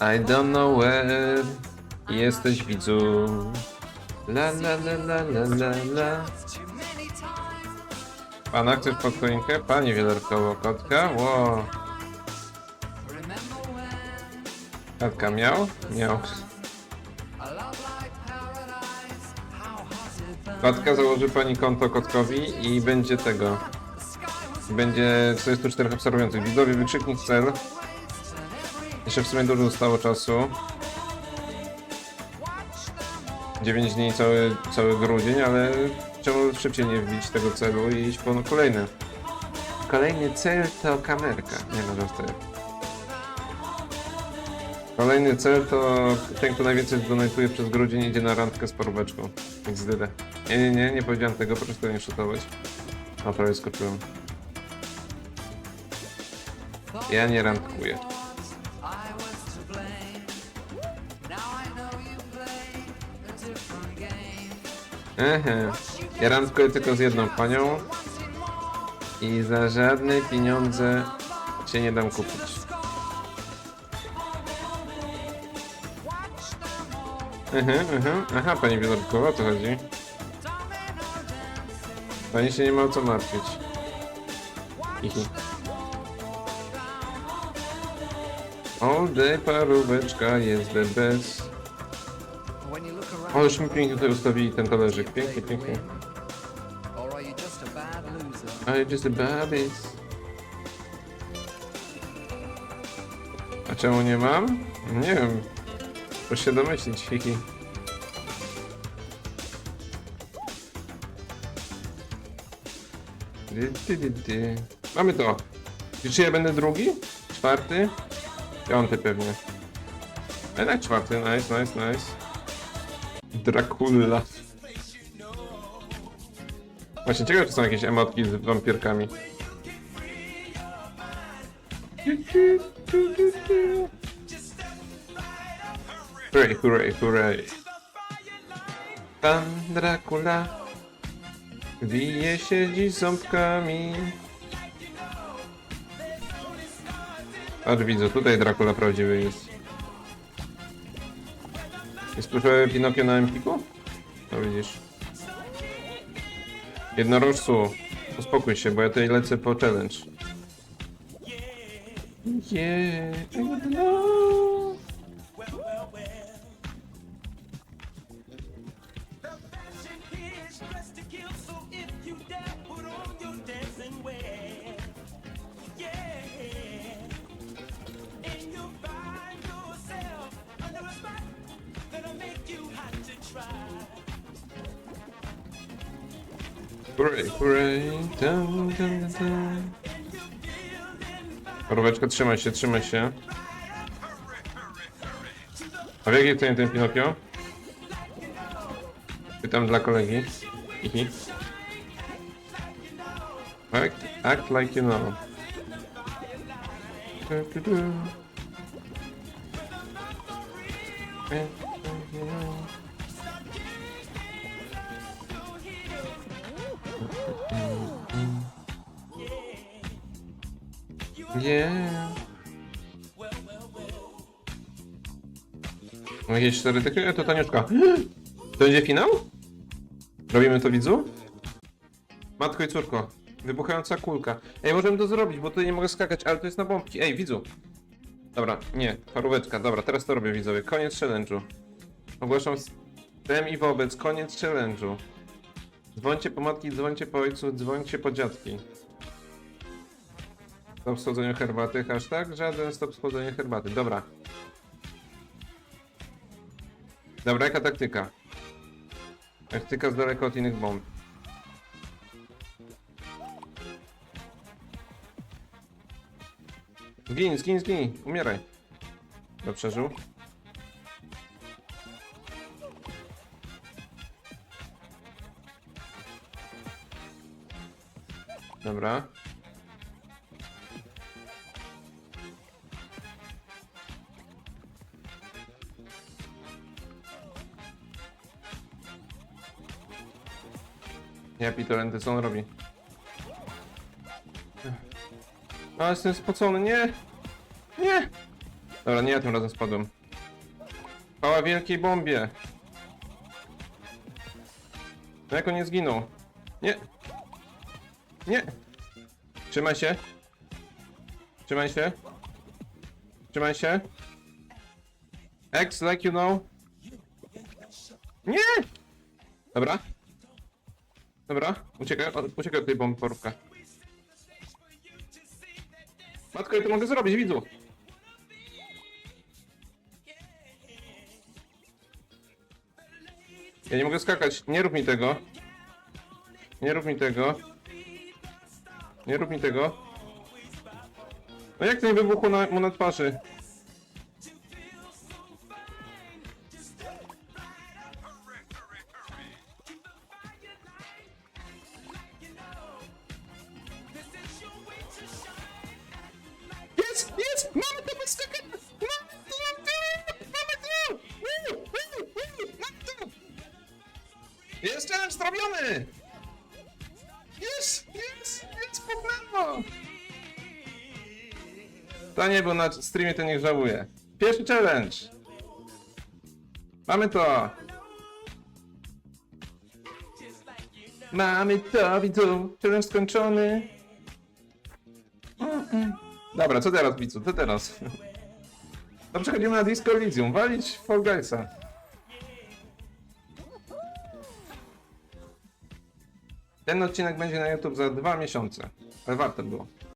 I don't know where jesteś widzu. La la la la la la la. Pana chcesz pod choinkę? Pani wielerkowo kotka? Ło. Kotka miał? Miał. Kotka założy pani konto kotkowi i będzie tego. Będzie 44 obserwujących. Widzowie wykrzyknik cel. Jeszcze w sumie dużo zostało czasu. 9 dni, cały, cały grudzień, ale czemu szybciej nie wbić tego celu i iść po kolejny? Kolejny cel to kamerka. Nie no, żartuję. Kolejny cel to ten, kto najwięcej zdonatuje przez grudzień idzie na randkę z paróweczką. XDD. Nie, nie, nie, nie powiedziałem tego, proszę tego nie szutować. A prawie skoczyłem. Ja nie randkuję. Ehe. Ja randkuję tylko z jedną panią i za żadne pieniądze cię nie dam kupić. Aha, aha, aha, pani Wielorykowa, o to chodzi. Pani się nie ma o co martwić. All day paróweczka jest the best. O, już mi pięknie tutaj ustawili ten talerzyk. Pięknie, pięknie. you just a babies. A czemu nie mam? Nie wiem. Proszę się domyślić, dy. Mamy to. I Czy ja będę drugi? Czwarty? Piąty pewnie. Jednak czwarty, nice, nice, nice. Dracula. Właśnie ciekawe, czy są jakieś emotki z wampirkami. Hooray, hooray, hooray. Pan Dracula wije się dziś ząbkami. Aż widzę, tutaj Dracula prawdziwy jest. Jest proszę Pinokio na Empiku? No widzisz. Jednorożcu, uspokój się, bo ja tutaj lecę po challenge. Yeah, to dancing wear. Hooray, hooray, dum, dum, dum, dum. Paróweczka, trzymaj się, trzymaj się. A w jakiej cenie ten Pinokio? Pytam dla kolegi. Hihi. Act, act like you know. Du, du, du. Act like you know. Yeah. No Jakieś cztery takie, e, to taniuszka. To będzie finał? Robimy to widzu? Matko i córko, wybuchająca kulka. Ej, możemy to zrobić, bo tutaj nie mogę skakać, ale to jest na bombki. Ej, widzu. Dobra, nie, paróweczka, dobra, teraz to robię widzowie. Koniec challenge'u. Ogłaszam z tem i wobec, koniec challenge'u. Dzwońcie po matki, dzwońcie po ojcu, dzwońcie po dziadki. Stop schodzeniu herbaty, hashtag? Żaden stop schodzeniu herbaty. Dobra. Dobra, jaka taktyka? Taktyka z daleko od innych bomb. Zgin, zgin, zgin, umieraj. Kto przeżył? Dobra. Ja pitorenty, co on robi? A, jestem spocony, nie! Nie! Dobra, nie ja tym razem spadłem. Pała wielkiej bombie. No jak on nie zginął? Nie. Nie. Trzymaj się. Trzymaj się. Trzymaj się. X, like you know. Nie! Dobra. Dobra, uciekaj, uciekaj od tej bomby porówka. Matko, ja to mogę zrobić, widzu. Ja nie mogę skakać, nie rób mi tego. Nie rób mi tego. Nie rób mi tego. No jak to nie wybuchło na, mu na twarzy? Jest, jest! Mamy to podstakę! Mamy to! Mamy to! Mamy to! Jest challenge zrobiony! Jest, jest problemu! To nie był na streamie, to niech żałuje. Pierwszy challenge! Mamy to! Mamy to, widzu! Challenge skończony! Mm-mm. Dobra, co teraz, widzu? Co teraz? No przechodzimy na Disco Elysium. Walić Fall Guysa. Ten odcinek będzie na YouTube za dwa miesiące. Ale warto było.